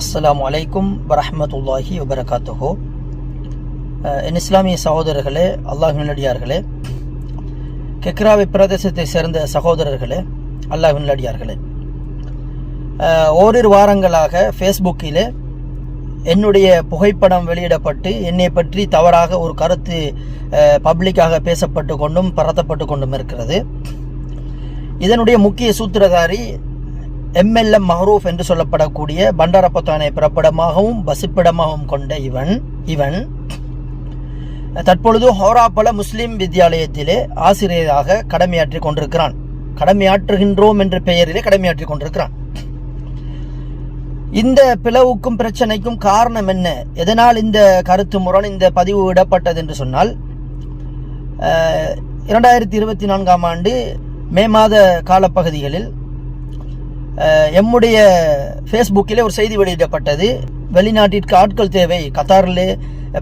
அஸ்லாம் அலைக்கும் வரமத்துல்லாஹி வபரகாத்துஹு என் இஸ்லாமிய சகோதரர்களே அல்லாஹ் நல்லடியார்களே கெக்ராவி பிரதேசத்தை சேர்ந்த சகோதரர்களே அல்லாஹ் நல்லடியார்களே eh, ஓரிரு வாரங்களாக ஃபேஸ்புக்கில் என்னுடைய புகைப்படம் வெளியிடப்பட்டு என்னை பற்றி தவறாக ஒரு கருத்து eh, பப்ளிக்காக பேசப்பட்டு கொண்டும் பரத்தப்பட்டு கொண்டும் இருக்கிறது. இதனுடைய முக்கிய சூத்திரதாரி எம்எல்எம் மஹரூப் என்று சொல்லப்படக்கூடிய பண்டாரப்பத்தானை பிறப்பிடமாகவும் வசிப்பிடமாகவும் கொண்ட இவன் இவன் தற்பொழுது ஹோராப்பல முஸ்லிம் வித்யாலயத்திலே ஆசிரியராக கடமையாற்றி கொண்டிருக்கிறான். கடமையாற்றுகின்றோம் என்ற பெயரிலே கடமையாற்றி கொண்டிருக்கிறான். இந்த பிளவுக்கும் பிரச்சனைக்கும் காரணம் என்ன? எதனால் இந்த கருத்து முரண் இந்த பதிவு விடப்பட்டது என்று சொன்னால் இரண்டாயிரத்தி இருபத்தி நான்காம் ஆண்டு மே மாத காலப்பகுதிகளில் எம்முடைய ஃபேஸ்புக்கிலே ஒரு செய்தி வெளியிடப்பட்டது. வெளிநாட்டிற்கு ஆட்கள் தேவை கத்தாரிலே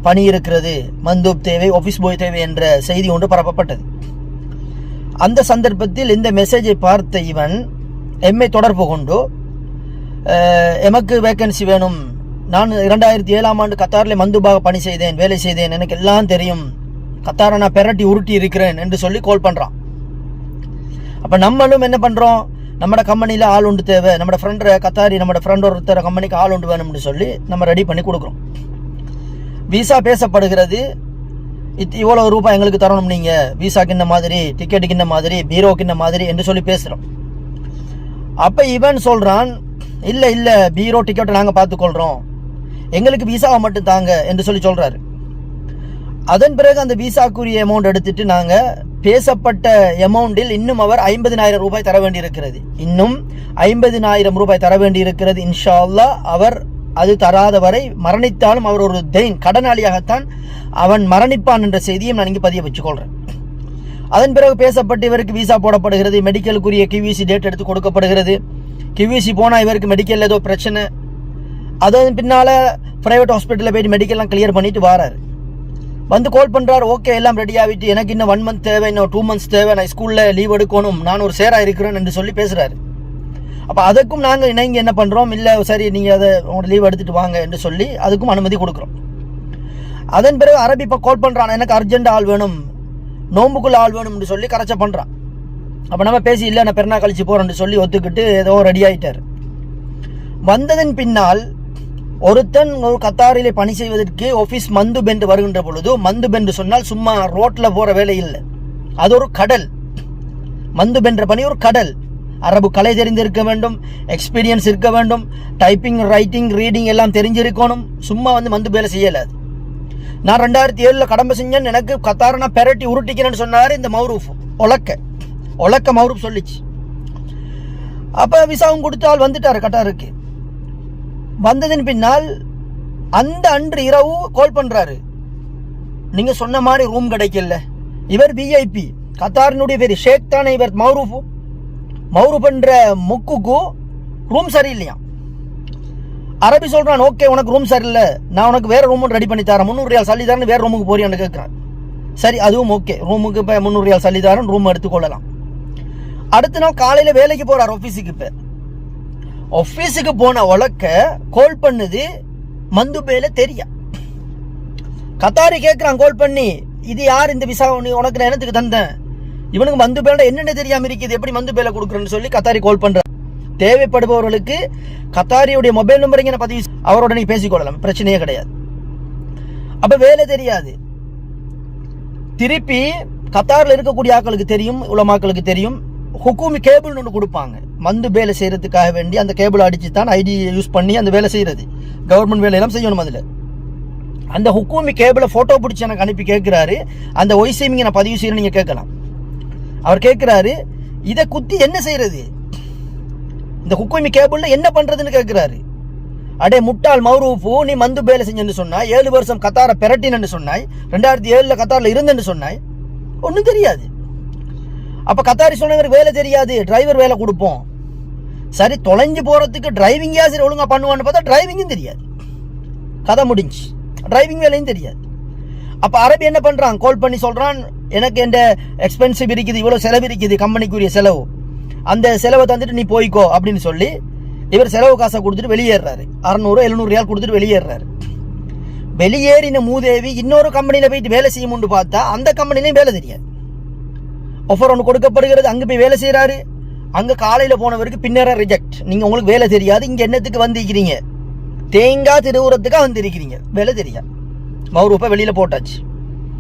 பணி இருக்கிறது மந்தூப் தேவை ஆஃபீஸ் பாய் தேவை என்ற செய்தி ஒன்று பரப்பப்பட்டது. அந்த சந்தர்ப்பத்தில் இந்த மெசேஜை பார்த்த இவன் எம்மை தொடர்பு கொண்டு எமக்கு வேக்கன்சி வேணும். நான் இரண்டாயிரத்தி ஏழாம் ஆண்டு கத்தாரில் மந்துபாக பணி செய்தேன் வேலை செய்தேன். எனக்கு எல்லாம் தெரியும். கத்தாரை நான் பெரட்டி உருட்டி இருக்கிறேன் என்று சொல்லி கால் பண்ணுறான் அப்போ நம்மளும் என்ன பண்ணுறோம் நம்மட கம்பெனியில் ஆள் உண்டு தேவை. நம்மட ஃப்ரெண்ட் கத்தாரி நம்மட ஃப்ரெண்ட் ஒருத்தர் கம்பெனிக்கு ஆள் உண்டு வேணும்னு சொல்லி நம்ம ரெடி பண்ணி கொடுக்குறோம். விசா பேசப்படுகிறது. இத் இவ்வளோ ரூபாய் எங்களுக்கு தரணும் நீங்கள் விசாக்கு இந்த மாதிரி டிக்கெட்டுக்கு இந்த மாதிரி பீரோக்கு இந்த மாதிரி என்று சொல்லி பேசுகிறோம் அப்போ இவன் சொல்கிறான் இல்லை இல்லை பீரோ டிக்கெட்டை நாங்கள் பார்த்துக்கொள்கிறோம் எங்களுக்கு விசாவை மட்டும் தாங்க என்று சொல்லி சொல்கிறாரு அதன் பிறகு அந்த விசாக்குரிய அமௌண்ட் எடுத்துட்டு நாங்கள் பேசப்பட்ட அமௌண்டில் இன்னும் அவர் ஐம்பதினாயிரம் ரூபாய் தர வேண்டியிருக்கிறது. இன்னும் ஐம்பதினாயிரம் ரூபாய் தர வேண்டியிருக்கிறது. இன்ஷா அல்லா அவர் அது தராத வரை மரணித்தாலும் அவர் ஒரு தெயின் கடனாளியாகத்தான் அவன் மரணிப்பான் என்ற செய்தியும் நான் இங்கே பதிய வச்சுக்கொள்கிறேன் அதன் பிறகு பேசப்பட்டு இவருக்கு விசா போடப்படுகிறது. மெடிக்கலுக்குரிய கிவிசி டேட் எடுத்து கொடுக்கப்படுகிறது. கிவிசி போனால் இவருக்கு மெடிக்கல் ஏதோ பிரச்சனை. அதன் பின்னால் ப்ரைவேட் ஹாஸ்பிட்டலில் போயிட்டு மெடிக்கல்லாம் கிளியர் பண்ணிட்டு வராரு. வந்து கால் பண்ணுறாரு ஓகே எல்லாம் ரெடி ஆகிட்டு எனக்கு இன்னும் ஒன் மந்த் தேவை இன்னும் டூ மந்த்ஸ் தேவை. நான் ஸ்கூலில் லீவ் எடுக்கணும். நான் ஒரு சேராக இருக்கிறேன் என்று சொல்லி பேசுகிறாரு அப்போ அதுக்கும் நாங்கள் இணைங்க என்ன பண்ணுறோம் இல்லை சரி நீங்கள் அதை உங்களோட லீவ் எடுத்துகிட்டு வாங்க என்று சொல்லி அதுக்கும் அனுமதி கொடுக்குறோம். அதன் பிறகு அரபி இப்போ கால் பண்ணுறான் எனக்கு அர்ஜென்ட் ஆள் வேணும். நோம்புக்குள்ள ஆள் வேணும்னு சொல்லி கரைச்ச பண்ணுறான் அப்போ நம்ம பேசி இல்லை நான் பெருநா கழிச்சு போகிறேன்னு சொல்லி ஒத்துக்கிட்டு ஏதோ ரெடி ஆகிட்டார் வந்ததன் பின்னால் ஒருத்தன் ஒரு கத்தாரிலே பணி செய்வதற்கு ஆஃபீஸ் மந்து பெண்டு வருகின்ற பொழுது மந்து பெண்டு சொன்னால் சும்மா ரோட்டில் போகிற வேலை இல்லை. அது ஒரு கடல். மந்து பென்ற பணி ஒரு கடல். அரபு கலை தெரிந்திருக்க வேண்டும் எக்ஸ்பீரியன்ஸ் இருக்க வேண்டும் டைப்பிங் ரைட்டிங் ரீடிங் எல்லாம் தெரிஞ்சிருக்கணும். சும்மா வந்து மந்து வேலை செய்யலாது நான் ரெண்டாயிரத்தி ஏழில் கடமை செஞ்சேன் எனக்கு கத்தாரனா பெரட்டி உருட்டிக்கிறேன்னு சொன்னார் இந்த மௌரூஃப் ஒலக்க ஒலக்க மௌரூப் சொல்லிச்சு. அப்போ விசாவும் கொடுத்தால் வந்துட்டார் கட்டாருக்கு. வந்ததின் பின்னால் அந்த அன்று இரவு கால் பண்றாரு. நீங்க சொன்ன மாதிரி ரூம் கிடைக்கல. இவர் விஐபி கத்தாரினுடைய பேர் ஷேக் தானே இவர் மௌரூஃபு மௌரு பண்ணுற முக்குக்கு ரூம் சரியில்லையா அரபி சொல்றான் ஓகே உனக்கு ரூம் சரியில்லை. நான் உனக்கு வேற ரூம் ரெடி பண்ணி தரேன். முந்நூறு ரியால் சல்லி தரேன் வேற ரூமுக்கு போறியான்னு கேட்குறான் சரி அதுவும் ஓகே. ரூமுக்கு இப்போ முந்நூறு ரியால் சல்லி தரேன் ரூம் எடுத்துக்கொள்ளலாம் அடுத்த நாள் காலையில் வேலைக்கு போகிறார் ஆஃபீஸுக்கு இப்போ. ஆஃபீஸுக்கு போன உலக்க கால் பண்ணுது மந்து பேல தெரியா? கத்தாரி கேட்குறான் கால் பண்ணி இது யார் இந்த விசா நீ உனக்கு நான் என்னத்துக்கு தந்தேன்? இவனுக்கு மந்து பேல என்னென்ன தெரியாமல் இருக்குது? எப்படி மந்து பேல கொடுக்குறேன்னு சொல்லி கத்தாரி கால் பண்ற தேவைப்படுபவர்களுக்கு கத்தாரியுடைய மொபைல் நம்பர் இங்கே பதிவு அவரோட நீ பேசிக்கொள்ளலாம். பிரச்சனையே கிடையாது. அப்ப வேலை தெரியாது. திருப்பி கத்தாரில் இருக்கக்கூடிய ஆக்களுக்கு தெரியும் உலமாக்களுக்கு தெரியும். ஹுக்கூமி கேபிள்னு ஒன்று கொடுப்பாங்க. மந்து வேலை செய்கிறதுக்காக வேண்டி அந்த கேபிள் அடித்து தான் ஐடி யூஸ் பண்ணி அந்த வேலை செய்கிறது கவர்மெண்ட் வேலையெல்லாம் செய்யணும் அதில். அந்த ஹுக்கூமி கேபிளை ஃபோட்டோ பிடிச்சி எனக்கு அனுப்பி கேட்குறாரு அந்த ஒய்சேமிங்க நான் பதிவு செய்யணும் நீங்கள் கேட்கலாம். அவர் கேட்குறாரு இதை குத்தி என்ன செய்கிறது இந்த ஹுக்கூமி கேபிளில் என்ன பண்ணுறதுன்னு கேட்குறாரு அடே முட்டாள் மௌரூஃபு நீ மந்து வேலை செஞ்சேன்னு சொன்னாய். ஏழு வருஷம் கத்தாரை பெரட்டினு சொன்னாய். ரெண்டாயிரத்தி ஏழில் கத்தாரில் இருந்தேன்னு சொன்னாய். ஒன்றும் தெரியாது. அப்போ கத்தாரி சொன்னவருக்கு வேலை தெரியாது. டிரைவர் வேலை கொடுப்போம். சரி தொலைஞ்சு போகிறதுக்கு டிரைவிங் சரி ஒழுங்காக பண்ணுவான்னு பார்த்தா டிரைவிங்கும் தெரியாது. கதை முடிஞ்சு டிரைவிங் வேலையும் தெரியாது. அப்போ அரபி என்ன பண்ணுறான் கால் பண்ணி சொல்கிறான் எனக்கு எந்த எக்ஸ்பென்சிவ் இருக்குது இவ்வளோ செலவு இருக்குது கம்பெனிக்குரிய செலவு. அந்த செலவை தந்துட்டு நீ போய்க்கோ அப்படின்னு சொல்லி இவர் செலவு காசை கொடுத்துட்டு வெளியேறாரு அறநூறு எழுநூறு ரியால் கொடுத்துட்டு வெளியேறாரு வெளியேறின மூதேவி இன்னொரு கம்பெனியில் போயிட்டு வேலை செய்யும்னு பார்த்தா அந்த கம்பெனிலையும் வேலை தெரியாது. ஆஃபர் ஒன்று கொடுக்கப்படுகிறது அங்கே போய் வேலை செய்கிறாரு அங்கே காலையில் போனவருக்கு பின்னர ரிஜெக்ட் நீங்கள் உங்களுக்கு வேலை தெரியாது. இங்கே என்னத்துக்கு வந்திருக்கிறீங்க? தேங்காய் திருவுரத்துக்காக வந்திருக்கிறீங்க. வேலை தெரியாது. மௌரூப்பை வெளியில் போட்டாச்சு.